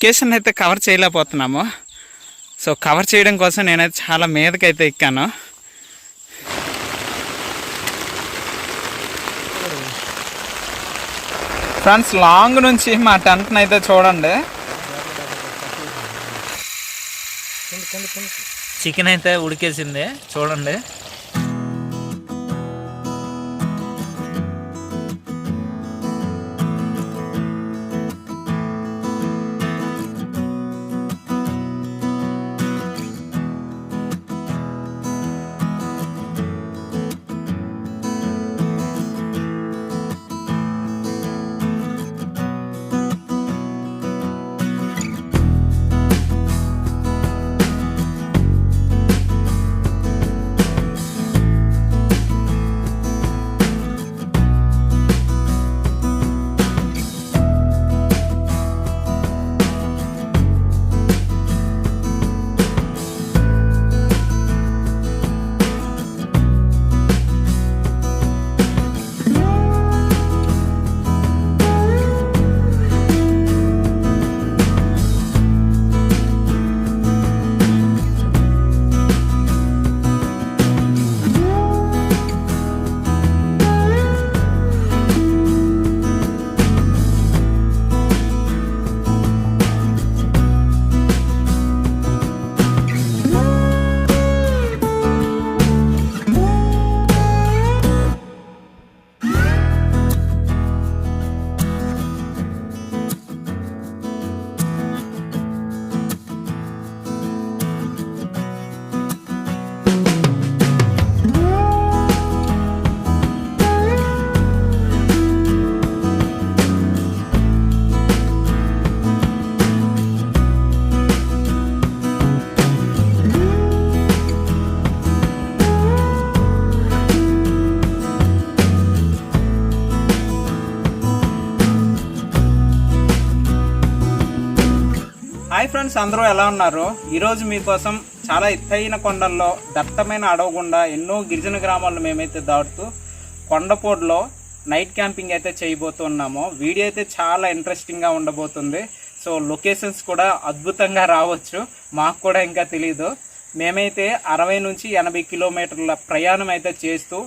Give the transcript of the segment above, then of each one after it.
Location అయితే cover చేయలేకపోతున్నాము. So cover చేయడం కోసం నేనైతే చాలా మీదకైతే ఎక్కాను. ఫ్రెండ్స్ లాంగ్ నుంచి మా టెంట్ని అయితే చూడండి. చికెన్ అయితే ఉడికేసింది. చూడండి. అందరూ ఎలా ఉన్నారు? ఈరోజు మీకోసం చాలా ఎత్తైన కొండల్లో దట్టమైన అడవకుండా ఎన్నో గిరిజన గ్రామాలను మేమైతే దాటుతూ కొండపోడ్లో నైట్ క్యాంపింగ్ అయితే చేయబోతున్నాము వీడియో అయితే చాలా ఇంట్రెస్టింగ్గా ఉండబోతుంది. సో లొకేషన్స్ కూడా అద్భుతంగా రావచ్చు. మాకు కూడా ఇంకా తెలియదు మేమైతే అరవై నుంచి ఎనభై కిలోమీటర్ల ప్రయాణం అయితే చేస్తూ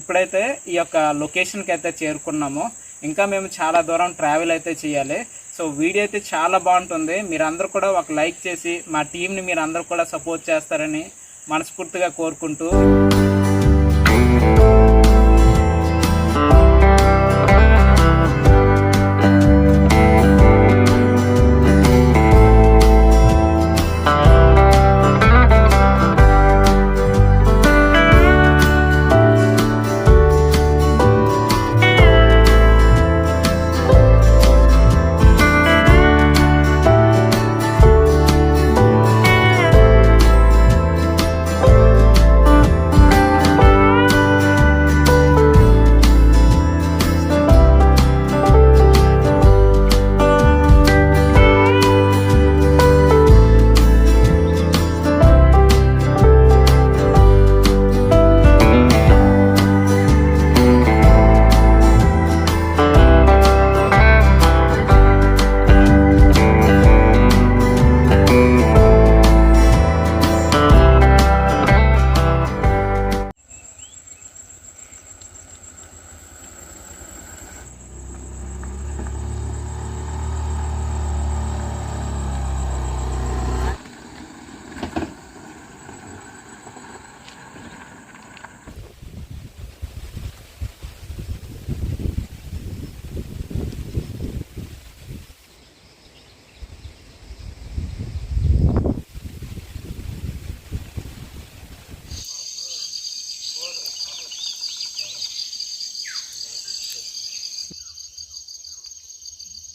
ఇప్పుడైతే ఈ యొక్క లొకేషన్కి అయితే చేరుకున్నాము. ఇంకా మేము చాలా దూరం ట్రావెల్ అయితే చేయాలి. సో వీడియో అయితే చాలా బాగుంటుంది. మీరందరూ కూడా ఒక లైక్ చేసి మా టీంని మీరు అందరూ కూడా సపోర్ట్ చేస్తారని మనస్ఫూర్తిగా కోరుకుంటూ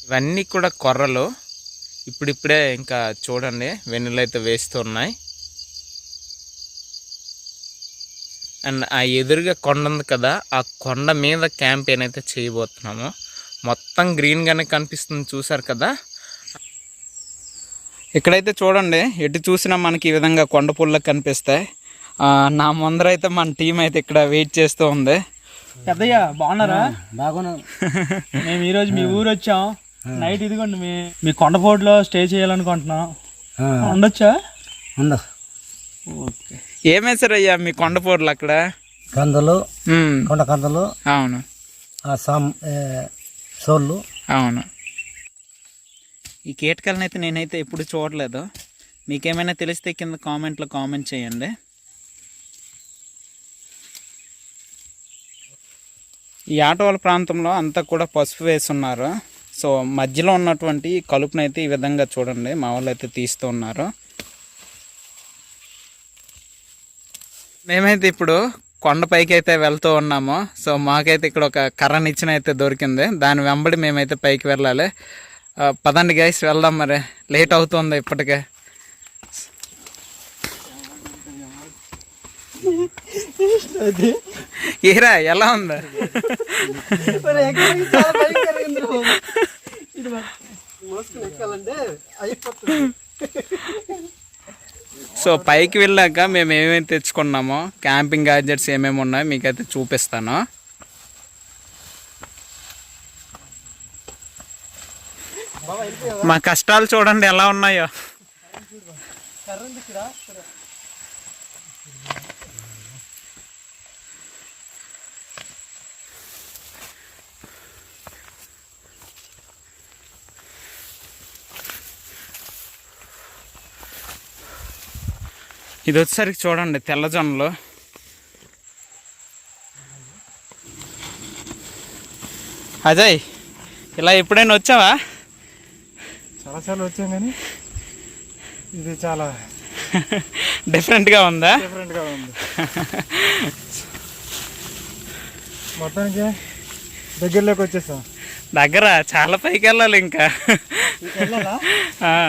ఇవన్నీ కూడా కొర్రలు. ఇప్పుడిప్పుడే ఇంకా చూడండి వెన్నులు అయితే వేస్తున్నాయి. అండ్ ఆ ఎదురుగా కొండ ఉంది కదా ఆ కొండ మీద క్యాంపెయిన్ అయితే చేయబోతున్నాము. మొత్తం గ్రీన్గానే కనిపిస్తుంది చూసారు కదా? ఇక్కడైతే చూడండి ఎటు చూసినా మనకి ఈ విధంగా కొండ పుల్ల కనిపిస్తాయి. ఆ, నా ముందర అయితే మన టీం అయితే ఇక్కడ వెయిట్ చేస్తూ ఉంది. పెద్దయ్య బాగున్నారా? బాగున్నాం. మేము ఈరోజు మీ ఊరు వచ్చాం. నైట్ ఇదిగోండి మీ మీ కొండపోటులో స్టే చేయాలనుకుంటున్నాం. ఉండొచ్చా? ఉండు. ఓకే. ఏమేసారయ్యా మీ కొండపోర్లు అక్కడ? కందలు కొండ కందలు అవును. ఆ సామ్ ఏ, సోళ్ళు. అవును. ఈ కీటకాలను అయితే నేనైతే ఎప్పుడు చూడలేదు. మీకేమైనా తెలిస్తే కింద కామెంట్లో కామెంట్ చేయండి. ఈ ఆటోల ప్రాంతంలో అంతా కూడా పసుపు వేస్తున్నారు సో మధ్యలో ఉన్నటువంటి కలుపునైతే ఈ విధంగా చూడండి. మా వాళ్ళు అయితే తీస్తూ ఉన్నారు. మేమైతే ఇప్పుడు కొండపైకి అయితే వెళ్తూ ఉన్నాము. సో మాకైతే ఇక్కడ ఒక కర్ర నిచ్చెన అయితే దొరికింది. దాని వెంబడి మేమైతే పైకి వెళ్ళాలి. పదండి గైస్ వెళ్దాం మరి. లేట్ అవుతుంది ఇప్పటికే. ఏరా ఎలా ఉంది? సో పైకి వెళ్ళాక మేము ఏమేమి తెచ్చుకున్నామో క్యాంపింగ్ గ్యాడ్జెట్స్ ఏమేమి ఉన్నాయో మీకైతే చూపిస్తాను. మా కష్టాలు చూడండి ఎలా ఉన్నాయో. ఇది వచ్చేసరికి చూడండి తెల్లజొన్నలు. అజయ్ ఇలా ఎప్పుడైనా వచ్చావా? చాలాసార్లు వచ్చాం కానీ ఇది చాలా డిఫరెంట్గా ఉందా? డిఫరెంట్గా ఉంది. మొత్తానికి దగ్గరలోకి వచ్చేసాం. దగ్గర చాలా పైకి వెళ్ళాలి ఇంకా.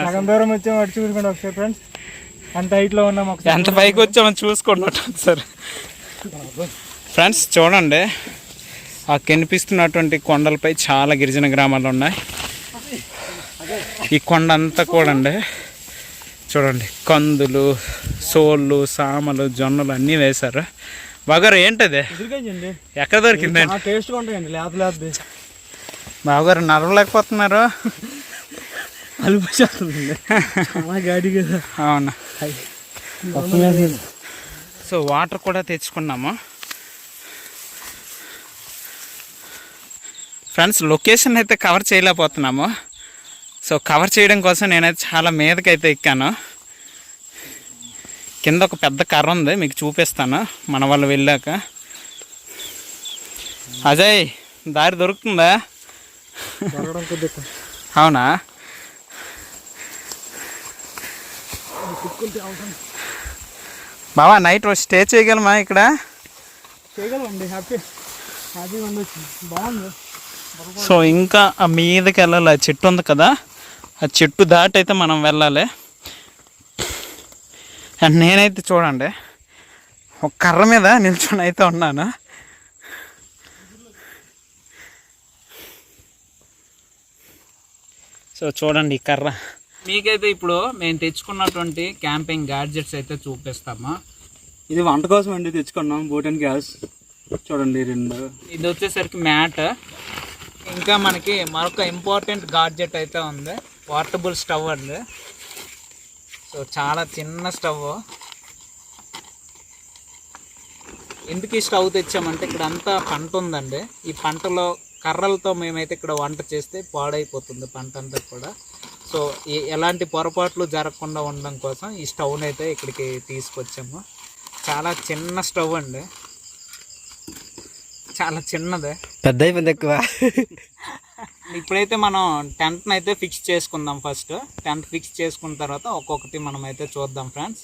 సగం దూరం వచ్చాం అటు చూసుకోండి ఒకసారి ఫ్రెండ్స్ అంత హైట్లో ఉన్నాం ఒకసారి ఎంత పైకి వచ్చామో చూసుకోండి సార్ ఫ్రెండ్స్ చూడండి. ఆ కనిపిస్తున్నటువంటి కొండలపై చాలా గిరిజన గ్రామాలు ఉన్నాయి. ఈ కొండ అంతా కూడా అండి చూడండి. కందులు సోళ్ళు సామలు జొన్నలు అన్నీ వేశారు. బాగారు ఏంటది? ఎక్కడ దొరికింది చాలా టేస్ట్గా ఉంటాయండి లేత బావగారు నడవలేకపోతున్నారు అలుపు చేస్తుంది అవును? సో వాటర్ కూడా తెచ్చుకున్నాము. ఫ్రెండ్స్ లొకేషన్ అయితే కవర్ చేయలేకపోతున్నాము. సో కవర్ చేయడం కోసం నేనైతే చాలా మీదకైతే ఎక్కాను. కింద ఒక పెద్ద కర్ర ఉంది మీకు చూపిస్తాను మన వాళ్ళు వెళ్ళాక. అజయ్ దారి దొరుకుతుందా? అవునా? బావా నైట్ స్టే చేయగలమా ఇక్కడ? చేయగలండి హ్యాపీ హ్యాపీగా ఉండొచ్చు బాగుంది. సో ఇంకా ఆ మీదకి వెళ్ళాలి. ఆ చెట్టు ఉంది కదా? ఆ చెట్టు దాటి అయితే మనం వెళ్ళాలి. అండ్ నేనైతే చూడండి ఒక కర్ర మీద నిల్చొని అయితే ఉన్నాను. సో చూడండి ఈ కర్ర. మీకైతే ఇప్పుడు మేము తెచ్చుకున్నటువంటి క్యాంపింగ్ గ్యాడ్జెట్స్ అయితే చూపిస్తాము. ఇది వంట కోసం అండి తెచ్చుకున్నాం బోటన్ గ్యాస్. చూడండి రెండు. ఇది వచ్చేసరికి మ్యాట్. ఇంకా మనకి మరొక ఇంపార్టెంట్ గాడ్జెట్ అయితే ఉంది పోర్టబుల్ స్టవ్ అండి. సో చాలా చిన్న స్టవ్ ఎందుకు ఈ స్టవ్ తెచ్చామంటే ఇక్కడ అంతా పంట ఉందండి. ఈ పంటలో కర్రలతో మేమైతే ఇక్కడ వంట చేస్తే పాడైపోతుంది పంట అంతా కూడా. సో ఎలాంటి పొరపాట్లు జరగకుండా ఉండడం కోసం ఈ స్టవ్ని అయితే ఇక్కడికి తీసుకొచ్చాము. చాలా చిన్న స్టవ్ అండి. చాలా చిన్నదే. పెద్ద అయిపోయింది ఎక్కువ. ఇప్పుడైతే మనం టెంట్ని అయితే ఫిక్స్ చేసుకుందాం ఫస్ట్. టెంట్ ఫిక్స్ చేసుకున్న తర్వాత ఒక్కొక్కటి మనం అయితే చూద్దాం ఫ్రెండ్స్.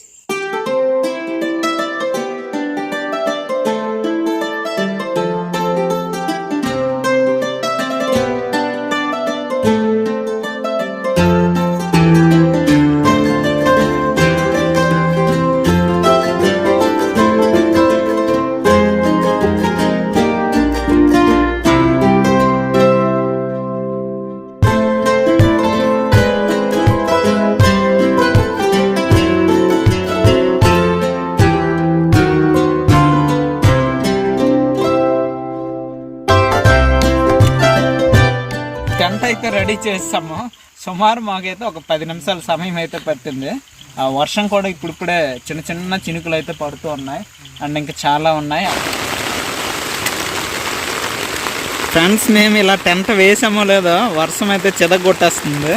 రెడీ చేస్తాము. సుమారు మాకైతే ఒక పది నిమిషాల సమయం అయితే పట్టింది. ఆ వర్షం కూడా ఇప్పుడిప్పుడే చిన్న చిన్న చినుకులు అయితే పడుతూ ఉన్నాయి. అండ్ ఇంకా చాలా ఉన్నాయి. ఫ్రెండ్స్ మేము ఇలా టెంట్ వేసామో లేదో వర్షం అయితే చెదగొట్టేస్తుంది.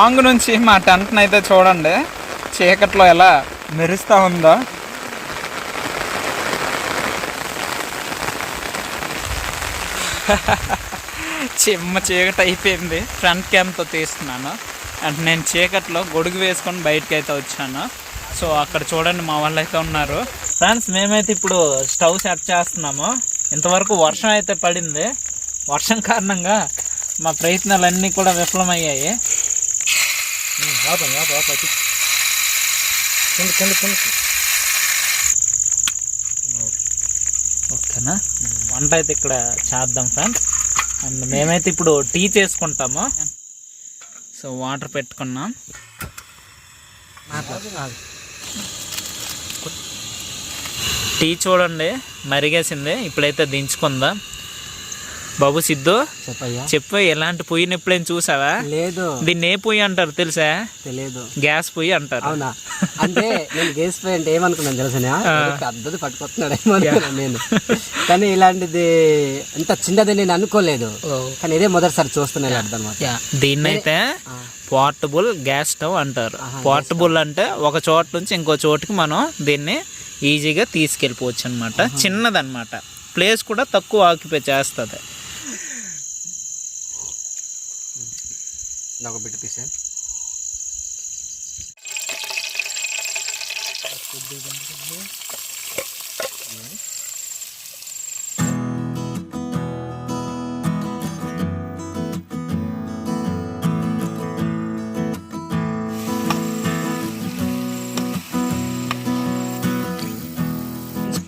ఆంగ్ నుంచి మా టెంట్ని అయితే చూడండి. చీకట్లో ఎలా మెరుస్తూ ఉందో. చిమ్మ చీకటి అయిపోయింది. ఫ్రంట్ క్యామ్తో తీస్తున్నాను. అండ్ నేను చీకట్లో గొడుగు వేసుకొని బయటకి అయితే వచ్చాను. సో అక్కడ చూడండి మా వాళ్ళు అయితే ఉన్నారు. ఫ్రెండ్స్ మేమైతే ఇప్పుడు స్టవ్ సెట్ చేస్తున్నాము. ఇంతవరకు వర్షం అయితే పడింది. వర్షం కారణంగా మా ప్రయత్నాలన్నీ కూడా విఫలమయ్యాయి. ఓకేనా? వంట అయితే ఇక్కడ చేద్దాం ఫ్రెండ్స్. అండ్ మేమైతే ఇప్పుడు టీ చేసుకుంటాము. సో వాటర్ పెట్టుకున్నాం. టీ చూడండి మరిగేసింది. ఇప్పుడైతే దించుకుందాం. బాబు సిద్ధు చెప్పు ఎలాంటి పొయ్యిని ఎప్పుడైనా చూసావా? లేదు. దీన్ని ఏ పొయ్యి అంటారు తెలుసా? తెలియదు గ్యాస్ పొయ్యి అంటారు. అవునా? అంటే నేను గేస్ పోయి అంటే ఏమనుకున్నాను తెలుసా పెద్దది పట్టుకొస్తున్నాడేమో అనుకున్నాను నేను. కానీ ఇలాంటిది ఇంత చిన్నది నేను అనుకోలేదు. కానీ ఇదే మొదటిసారి చూస్తున్నాను అర్థం అనమాట యా, దీన్నైతే పోర్టబుల్ గ్యాస్ స్టవ్ అంటారు. పోర్టబుల్ అంటే ఒక చోట నుంచి ఇంకో చోటుకి మనం దీన్ని ఈజీగా తీసుకెళ్ళిపోవచ్చు అనమాట చిన్నదన్నమాట. ప్లేస్ కూడా తక్కువ ఆక్యుపై చేస్తుంది. ఒక బిడ్డ పీసే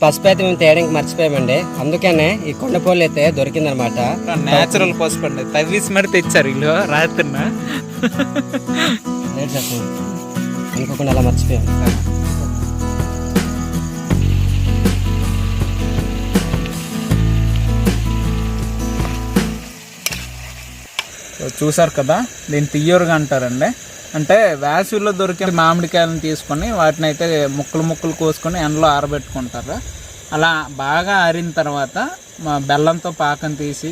పసుపు అయితే మేము తేయడానికి మర్చిపోయామండి. అందుకనే ఈ కొండపోలు అయితే దొరికిందనమాట. నేచురల్ పసుపు అండి. తవ్వేసి మరి తెచ్చారు వీళ్ళు రాత్రిన. లేట్ చెప్పు అనుకోకుండా అలా మర్చిపోయాం. చూసారు కదా? దీన్ని తియ్యూరుగా అంటారండి. అంటే వేసవిలో దొరికే మామిడికాయలను తీసుకొని వాటిని అయితే ముక్కలు ముక్కలు కోసుకొని ఎండలో ఆరబెట్టుకుంటారు. అలా బాగా ఆరిన తర్వాత మా బెల్లంతో పాకం తీసి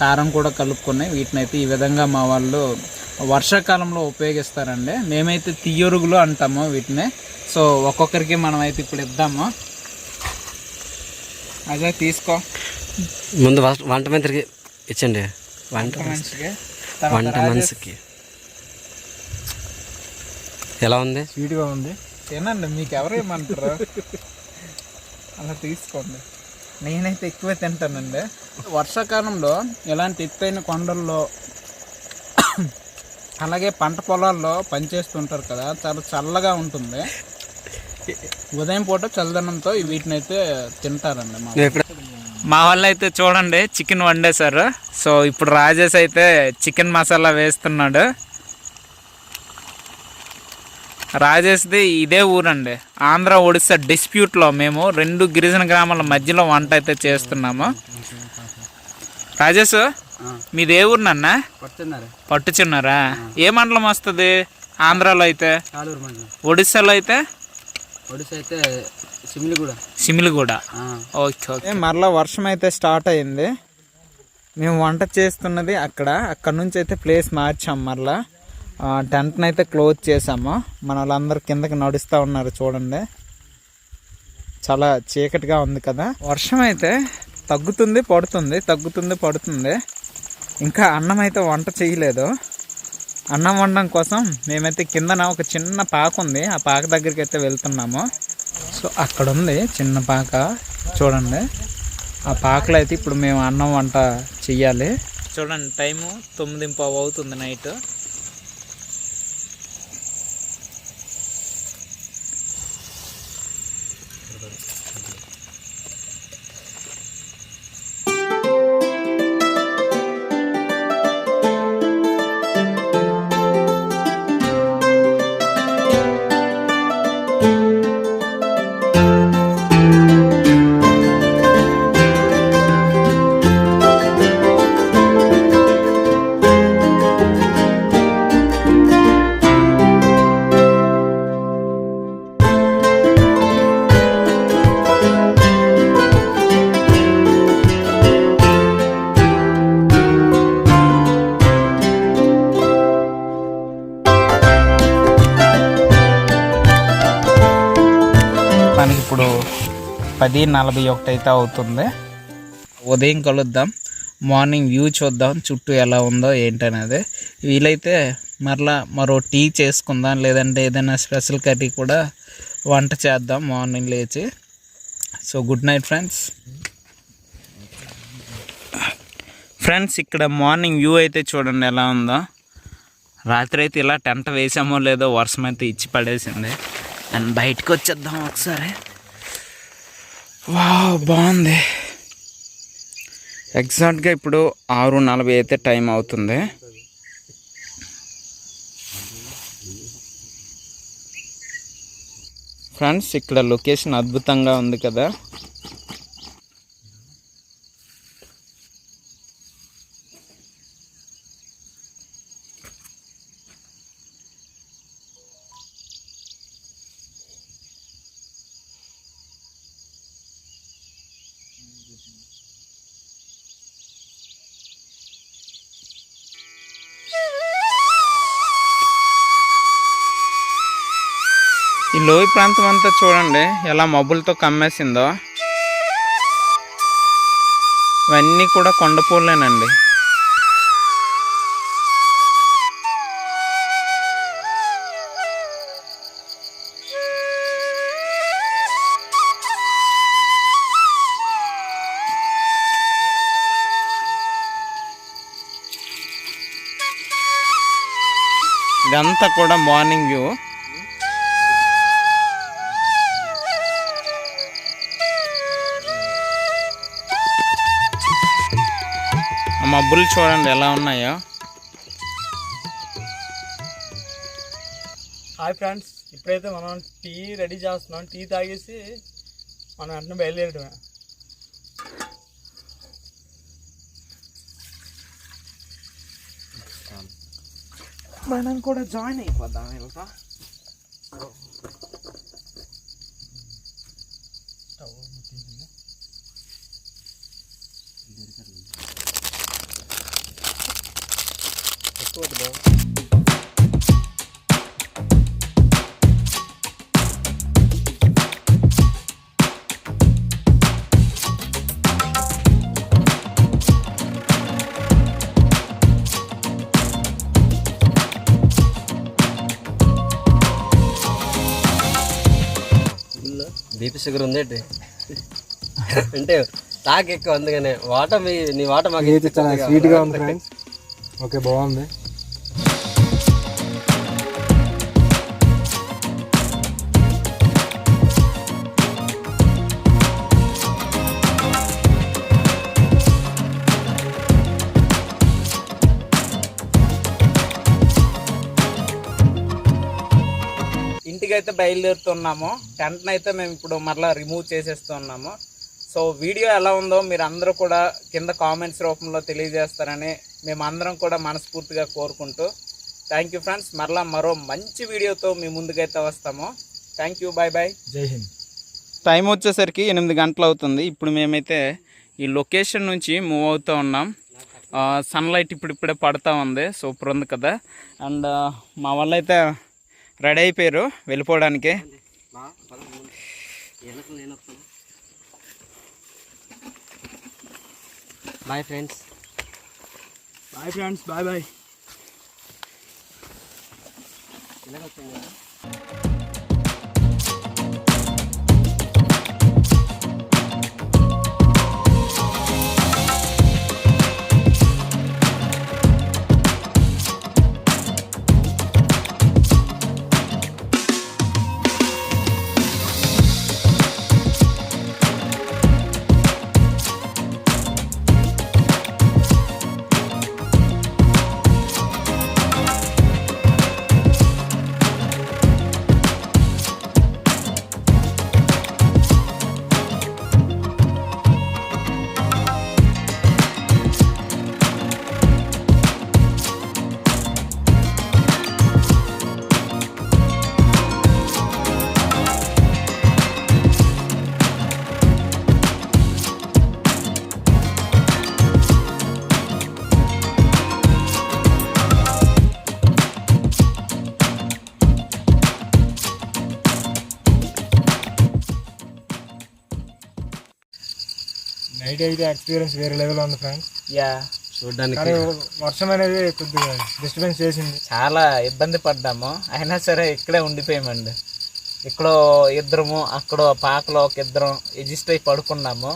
కారం కూడా కలుపుకొని వీటిని అయితే ఈ విధంగా మా వాళ్ళు వర్షాకాలంలో ఉపయోగిస్తారండి. మేమైతే తియ్యరుగులు అంటాము వీటిని. సో ఒక్కొక్కరికి మనం అయితే ఇప్పుడు ఇద్దాము. అదే తీసుకో. ముందు వంట మంత్రికి ఇచ్చండి. వంట వంట మనిషికి. ఎలా ఉంది? స్వీట్గా ఉంది. తినండి మీకు ఎవరు ఏమంటారు? అలా తీసుకోండి. నేనైతే ఎక్కువే తింటానండి. వర్షాకాలంలో ఇలాంటి ఎత్తైన కొండల్లో అలాగే పంట పొలాల్లో పనిచేస్తుంటారు కదా చాలా చల్లగా ఉంటుంది. ఉదయం పూట చల్లదనంతో వీటిని అయితే తింటారండి మా వాళ్ళు అయితే చూడండి చికెన్ వండేశారు. సో ఇప్పుడు రాజేష్ అయితే చికెన్ మసాలా వేస్తున్నాడు. రాజేష్ది ఇదే ఊరండి. ఆంధ్ర ఒడిస్సా డిస్ప్యూట్లో మేము రెండు గిరిజన గ్రామాల మధ్యలో వంట అయితే చేస్తున్నాము. రాజేష్ మీది ఏ ఊరు నాన్న? పట్టుచున్నారా. ఏ మండలం వస్తుంది ఆంధ్రాలో అయితే? ఒడిస్సాలో అయితే? ఒడిశా అయితే సిమిలిగూడ. సిమిలిగూడ. Okay okay. మరలా వర్షం అయితే స్టార్ట్ అయింది. మేము వంట చేస్తున్నది అక్కడ. అక్కడ నుంచి అయితే ప్లేస్ మార్చాం మరలా. టెంట్ని అయితే క్లోజ్ చేసాము మన వాళ్ళందరూ కిందకి నడుస్తూ ఉన్నారు చూడండి. చాలా చీకటిగా ఉంది కదా. వర్షం అయితే తగ్గుతుంది పడుతుంది తగ్గుతుంది పడుతుంది. ఇంకా అన్నం అయితే వంట చేయలేదు. అన్నం వండడం కోసం మేమైతే కిందన ఒక చిన్న పాక ఉంది. ఆ పాక దగ్గరికి అయితే వెళ్తున్నాము. సో అక్కడ ఉంది చిన్న పాక. చూడండి. ఆ పాకలో అయితే ఇప్పుడు మేము అన్నం వంట చెయ్యాలి. చూడండి టైము తొమ్మిది పావు అవుతుంది నైట్. నలభై ఒకటి అయితే అవుతుంది. ఉదయం కలుద్దాం మార్నింగ్ వ్యూ చూద్దాం చుట్టూ ఎలా ఉందో ఏంటనేది. వీలైతే మరలా మరో టీ చేసుకుందాం లేదంటే ఏదైనా స్పెషల్ కర్రీ కూడా వంట చేద్దాం మార్నింగ్ లేచి. So good night friends. Friends ఇక్కడ మార్నింగ్ వ్యూ అయితే చూడండి ఎలా ఉందో. రాత్రి అయితే ఇలా టెంట్ వేసామో లేదో వర్షం అయితే ఇచ్చి పడేసింది. అండ్ బయటకు వచ్చేద్దాం ఒకసారి. వా బాగుంది. ఎగ్జాక్ట్గా ఇప్పుడు ఆరు నలభై అయితే టైం అవుతుంది. ఫ్రెండ్స్ ఇక్కడ లొకేషన్ అద్భుతంగా ఉంది కదా. ప్రాంతం అంతా చూడండి ఎలా మబ్బులతో కమ్మేసిందో. ఇవన్నీ కూడా కొండపూలేనండి ఇదంతా కూడా మార్నింగ్ వ్యూ. ఆ మబ్బులు చూడండి ఎలా ఉన్నాయో. హాయ్ ఫ్రెండ్స్ ఇప్పుడైతే మనం టీ రెడీ చేస్తున్నాం. టీ తాగేసి మనం వెంటనే బయలుదేరడమే. మనం కూడా జాయిన్ అయిపోదాం వెళ్తా బీపీ షుగర్ ఉందేంటి అంటే తాక్ ఎక్కువ అందుకనే. వాటర్ మీ నీ వాటర్ మాకు స్వీట్గా ఉంది ఫ్రెండ్స్ ఓకే బాగుంది. బయలుదేరుతున్నాము. టెంట్ని అయితే మేము ఇప్పుడు మరలా రిమూవ్ చేసేస్తున్నాము. సో వీడియో ఎలా ఉందో మీరు అందరూ కూడా కింద కామెంట్స్ రూపంలో తెలియజేస్తారని మేము అందరం కూడా మనస్ఫూర్తిగా కోరుకుంటూ థ్యాంక్ యూ ఫ్రెండ్స్ మరలా మరో మంచి వీడియోతో మీ ముందుకైతే వస్తాము. థ్యాంక్ యూ బాయ్ బాయ్ జై హింద్. టైం వచ్చేసరికి ఎనిమిది గంటలు అవుతుంది. ఇప్పుడు మేమైతే ఈ లొకేషన్ నుంచి మూవ్ అవుతూ ఉన్నాం. సన్లైట్ ఇప్పుడు ఇప్పుడే పడుతూ ఉంది. సూపర్ ఉంది కదా. అండ్ మా వాళ్ళు అయితే రెడీ అయిపోయారు వెళ్ళిపోవడానికి. Bye friends bye friends bye bye night అయితే ఎక్స్పీరియన్స్ వేరే లెవెల్ ఉంది ఫ్రెండ్స్ యా. చూడడానికి కానీ వర్షం అనేది కొద్దిగా డిస్టర్బెన్స్ చేసింది. చాలా ఇబ్బంది పడ్డాము. అయినా సరే ఇక్కడే ఉండిపోయామండి. ఇక్కడ ఇద్దరము అక్కడ పాకలో ఒక ఇద్దరం ఎజిస్ట్ అయి పడుకున్నాము.